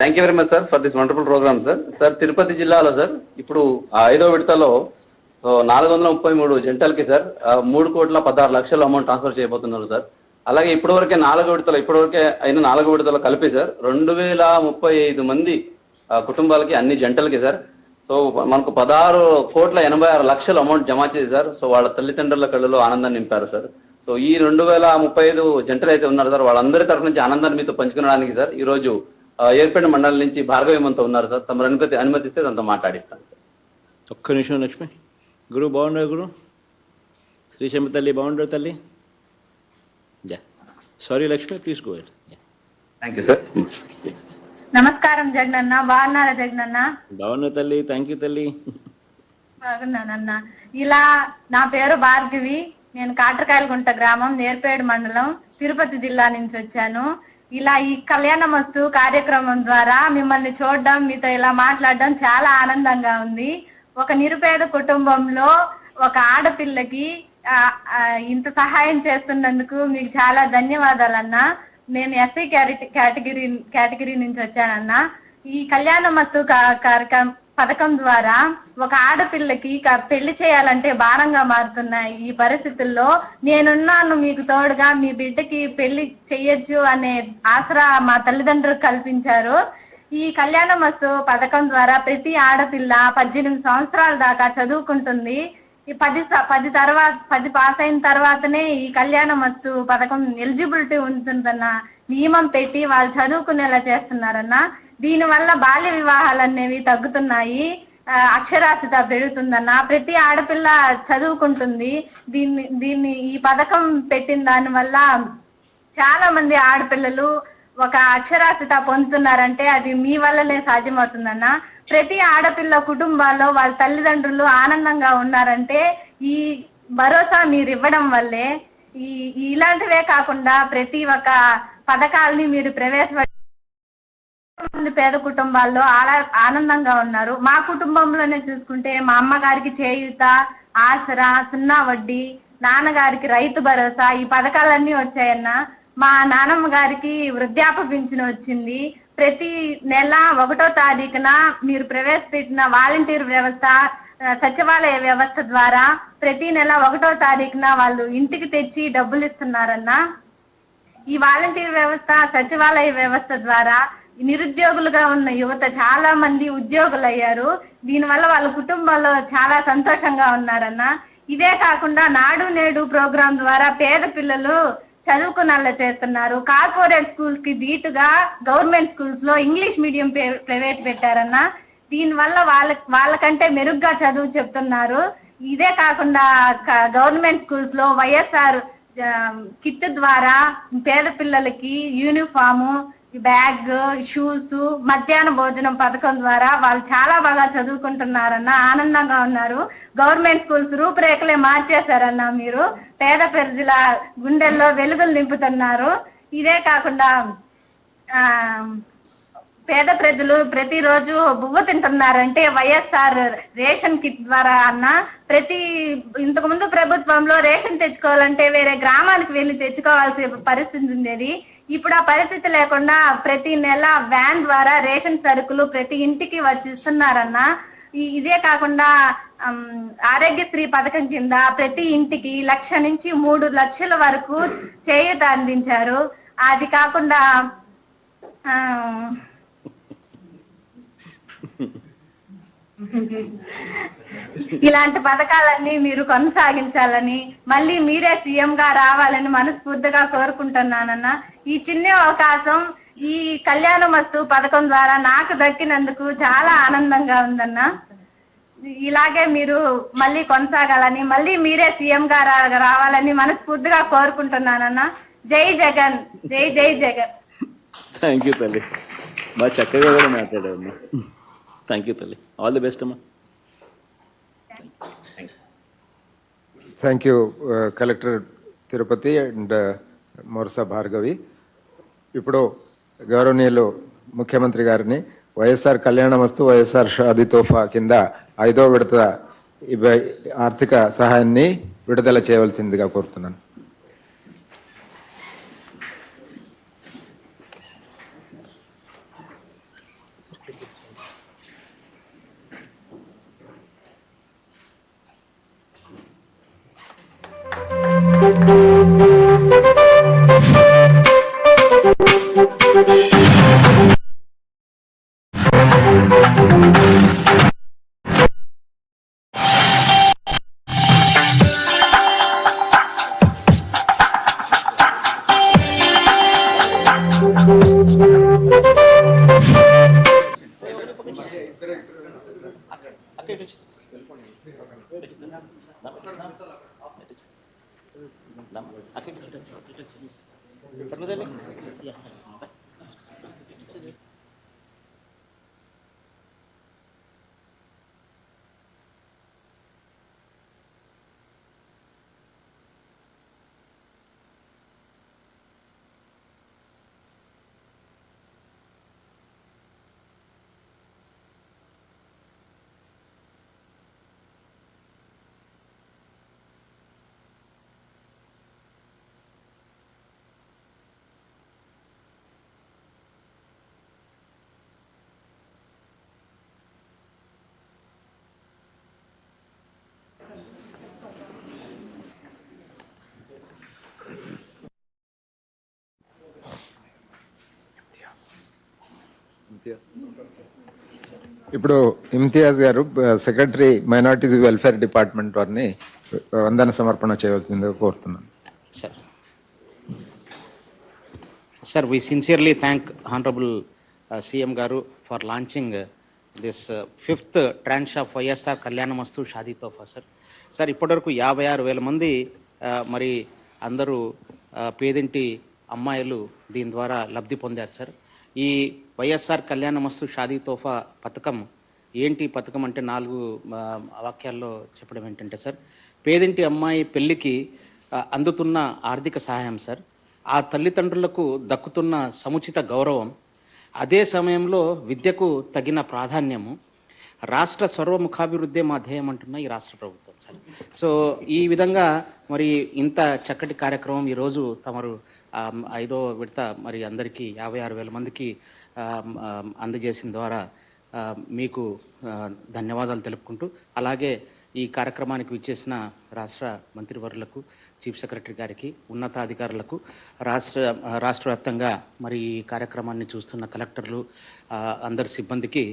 Thank you very much sir for this wonderful program sir sir Tirupati జిల్లాలో sir ఇప్పుడు ఐదో విడతలో so నాలుగు వందల ముప్పై మూడు జంటలకి సార్ మూడు కోట్ల పదహారు లక్షల అమౌంట్ ట్రాన్స్ఫర్ చేయబోతున్నారు సార్ అలాగే ఇప్పటివరకే నాలుగో విడతలో ఇప్పటివరకే అయిన నాలుగో విడతలో కలిపి సార్ రెండు వేల ముప్పై ఐదు మంది ఆ, కుటుంబాలకి అన్ని జంటలకి సార్ సో మనకు పదహారు కోట్ల ఎనభై ఆరు లక్షల అమౌంట్ జమ చేసి సార్ సో వాళ్ళ తల్లిదండ్రుల కళ్ళలో ఆనందాన్ని నింపారు సార్ సో ఈ రెండు వేల ముప్పై ఐదు జంటలు అయితే ఉన్నారు సార్ వాళ్ళందరి తరఫు నుంచి ఆనందాన్ని మీతో పంచుకునడానికి సార్ ఈరోజు ఏర్పేట మండలం నుంచి భార్గవి మనతో ఉన్నారు సార్. తమ అనుమతి అనుమతిస్తే తనతో మాట్లాడిస్తాను సార్. ఒక్క నిమిషం లక్ష్మి. గురు బాగుండవు గురు? శ్రీశంభ తల్లి బాగుండవు తల్లి? Ya sorry Lakshmi please go thank you sir నమస్కారం జగనన్న. బాగున్నారా జగనన్న? బాగున్నావు తల్లి థ్యాంక్ యూ తల్లి. బాగున్నానన్న ఇలా నా పేరు భార్గవి. నేను కాట్రకాయలగుంట గ్రామం నేర్పేడు మండలం తిరుపతి జిల్లా నుంచి వచ్చాను. ఇలా ఈ కళ్యాణ మస్తు కార్యక్రమం ద్వారా మిమ్మల్ని చూడడం మీతో ఇలా మాట్లాడడం చాలా ఆనందంగా ఉంది. ఒక నిరుపేద కుటుంబంలో ఒక ఆడపిల్లకి ఇంత సహాయం చేస్తున్నందుకు మీకు చాలా ధన్యవాదాలన్నా. నేను ఎస్సీ కేటగిరీ కేటగిరీ నుంచి వచ్చానన్నా. ఈ కళ్యాణ మస్తు కా- కార్యక్రమం పథకం ద్వారా ఒక ఆడపిల్లకి పెళ్ళి చేయాలంటే భారంగా మారుతున్నాయి ఈ పరిస్థితుల్లో నేనున్నాను మీకు తోడుగా మీ బిడ్డకి పెళ్ళి చెయ్యొచ్చు అనే ఆసరా మా తల్లిదండ్రులకు కల్పించారు. ఈ కళ్యాణ మస్తు పథకం ద్వారా ప్రతి ఆడపిల్ల పద్దెనిమిది సంవత్సరాల దాకా చదువుకుంటుంది. ఈ పది పది తర్వాత పది పాస్ అయిన తర్వాతనే ఈ కళ్యాణ మస్తు పథకం ఎలిజిబిలిటీ ఉంటుందన్న నియమం పెట్టి వాళ్ళు చదువుకునేలా చేస్తున్నారన్న దీని వల్ల బాల్య వివాహాలు అనేవి తగ్గుతున్నాయి అక్షరాస్యత పెరుగుతుందన్న ప్రతి ఆడపిల్ల చదువుకుంటుంది. దీన్ని దీన్ని ఈ పథకం పెట్టిన దాని వల్ల చాలా మంది ఆడపిల్లలు ఒక అక్షరాస్యత పొందుతున్నారంటే అది మీ వల్లనే సాధ్యమవుతుందన్న. ప్రతి ఆడపిల్ల కుటుంబాల్లో వాళ్ళ తల్లిదండ్రులు ఆనందంగా ఉన్నారంటే ఈ భరోసా మీరు ఇవ్వడం వల్లే ఈ ఈ ఇలాంటివే కాకుండా ప్రతి ఒక్క పథకాల్ని మీరు ప్రవేశపెట్ట మంది పేద కుటుంబాల్లో ఆనందంగా ఉన్నారు. మా కుటుంబంలోనే చూసుకుంటే మా అమ్మగారికి చేయూత ఆసరా సున్నా వడ్డీ నాన్నగారికి రైతు భరోసా ఈ పథకాలన్నీ వచ్చాయన్న. మా నానమ్మ గారికి వృద్ధాప్య పింఛను వచ్చింది. ప్రతి నెల ఒకటో తారీఖున మీరు ప్రవేశపెట్టిన వాలంటీర్ వ్యవస్థ సచివాలయ వ్యవస్థ ద్వారా ప్రతి నెల ఒకటో తారీఖున వాళ్ళు ఇంటికి తెచ్చి డబ్బులు ఇస్తున్నారన్న. ఈ వాలంటీర్ వ్యవస్థ సచివాలయ వ్యవస్థ ద్వారా నిరుద్యోగులుగా ఉన్న యువత చాలా మంది ఉద్యోగులు అయ్యారు దీనివల్ల వాళ్ళ కుటుంబాల్లో చాలా సంతోషంగా ఉన్నారన్న. ఇదే కాకుండా నాడు నేడు ప్రోగ్రాం ద్వారా పేద పిల్లలు చదువుకునేలా చేస్తున్నారు. కార్పొరేట్ స్కూల్స్కి ధీటుగా గవర్నమెంట్ స్కూల్స్లో ఇంగ్లీష్ మీడియం ప్రైవేట్ పెట్టారన్న. దీనివల్ల వాళ్ళ వాళ్ళకంటే మెరుగ్గా చదువు చెప్తున్నారు. ఇదే కాకుండా గవర్నమెంట్ స్కూల్స్లో వైఎస్ఆర్ కిట్ ద్వారా పేద పిల్లలకి యూనిఫాము బ్యాగ్ షూస్ మధ్యాహ్న భోజనం పథకం ద్వారా వాళ్ళు చాలా బాగా చదువుకుంటున్నారన్న ఆనందంగా ఉన్నారు. గవర్నమెంట్ స్కూల్స్ రూపురేఖలే మార్చేశారన్న మీరు. పేద ప్రజల గుండెల్లో వెలుగులు నింపుతున్నారు. ఇదే కాకుండా ఆ పేద ప్రజలు ప్రతిరోజు బువ్వ తింటున్నారంటే వైఎస్ఆర్ రేషన్ కిట్ ద్వారా అన్న ప్రతి ఇంతకుముందు ప్రభుత్వంలో రేషన్ తెచ్చుకోవాలంటే వేరే గ్రామానికి వెళ్ళి తెచ్చుకోవాల్సిన పరిస్థితి ఉండేది. ఇప్పుడు ఆ పరిస్థితి లేకుండా ప్రతి నెల వ్యాన్ ద్వారా రేషన్ సరుకులు ప్రతి ఇంటికి వచ్చి ఇస్తున్నారన్న ఇదే కాకుండా ఆరోగ్యశ్రీ పథకం కింద ప్రతి ఇంటికి లక్ష నుంచి మూడు లక్షల వరకు చేయూత అందించారు. అది కాకుండా ఇలాంటి పథకాలన్నీ మీరు కొనసాగించాలని మళ్ళీ మీరే సీఎం గా రావాలని మనస్ఫూర్తిగా కోరుకుంటున్నానన్న ఈ చిన్న అవకాశం ఈ కళ్యాణ మస్తు పథకం ద్వారా నాకు దక్కినందుకు చాలా ఆనందంగా ఉందన్న. ఇలాగే మీరు మళ్ళీ కొనసాగాలని మళ్ళీ మీరే సీఎం గా రా- రావాలని మనస్ఫూర్తిగా కోరుకుంటున్నానన్న. జై జగన్ జై జై జగన్. థ్యాంక్ యూ తల్లి. బాగా చక్కగా కూడా మాట్లాడారు థ్యాంక్ యూ తల్లి ఆల్ ది బెస్ట్ అమ్మా thank you collector Tirupati and మొరసా Bhargavi ఇప్పుడు గౌరవనీయులు ముఖ్యమంత్రి గారిని వైఎస్ఆర్ కళ్యాణ వస్తు వైఎస్ఆర్ షాది తోఫా కింద ఐదో విడత ఆర్థిక సహాయాన్ని విడుదల చేయవలసిందిగా కోరుతున్నాను নাম আকিব এটা ছিল এটা ছিল ఇప్పుడు ఇమ్తియాజ్ గారు సెక్రటరీ మైనారిటీస్ వెల్ఫేర్ డిపార్ట్మెంట్ వారిని వందన సమర్పణ చేయవలసిందిగా కోరుతున్నాను. Sir sir we sincerely thank honourable CM గారు for launching this fifth tranche of YSR Kalyanamasthu of Thofa sir sir ఇప్పటివరకు యాభై ఆరు వేల మంది మరి అందరూ పేదింటి అమ్మాయిలు దీని ద్వారా లబ్ధి పొందారు సార్ ఈ వైఎస్ఆర్ కళ్యాణమస్తు షాదీ తోఫా పథకం ఏంటి పథకం అంటే నాలుగు వాక్యాల్లో చెప్పడం ఏంటంటే సార్ పేదింటి అమ్మాయి పెళ్ళికి అందుతున్న ఆర్థిక సహాయం సార్ ఆ తల్లిదండ్రులకు దక్కుతున్న సముచిత గౌరవం అదే సమయంలో విద్యకు తగిన ప్రాధాన్యము రాష్ట్ర సర్వముఖాభివృద్ధే మా ధ్యేయం అంటున్న ఈ రాష్ట్ర ప్రభుత్వం. సార్. సో ఈ విధంగా మరి ఇంత చక్కటి కార్యక్రమం ఈరోజు తమరు ఐదో విడత మరి అందరికీ యాభై ఆరు వేల మందికి అందజేసిన ద్వారా మీకు ధన్యవాదాలు తెలుపుకుంటూ అలాగే ఈ కార్యక్రమానికి విచ్చేసిన రాష్ట్ర మంత్రివర్లకు చీఫ్ సెక్రటరీ గారికి ఉన్నతాధికారులకు రాష్ట్ర రాష్ట్ర వ్యాప్తంగా మరి ఈ కార్యక్రమాన్ని చూస్తున్న కలెక్టర్లు అందరి సిబ్బందికి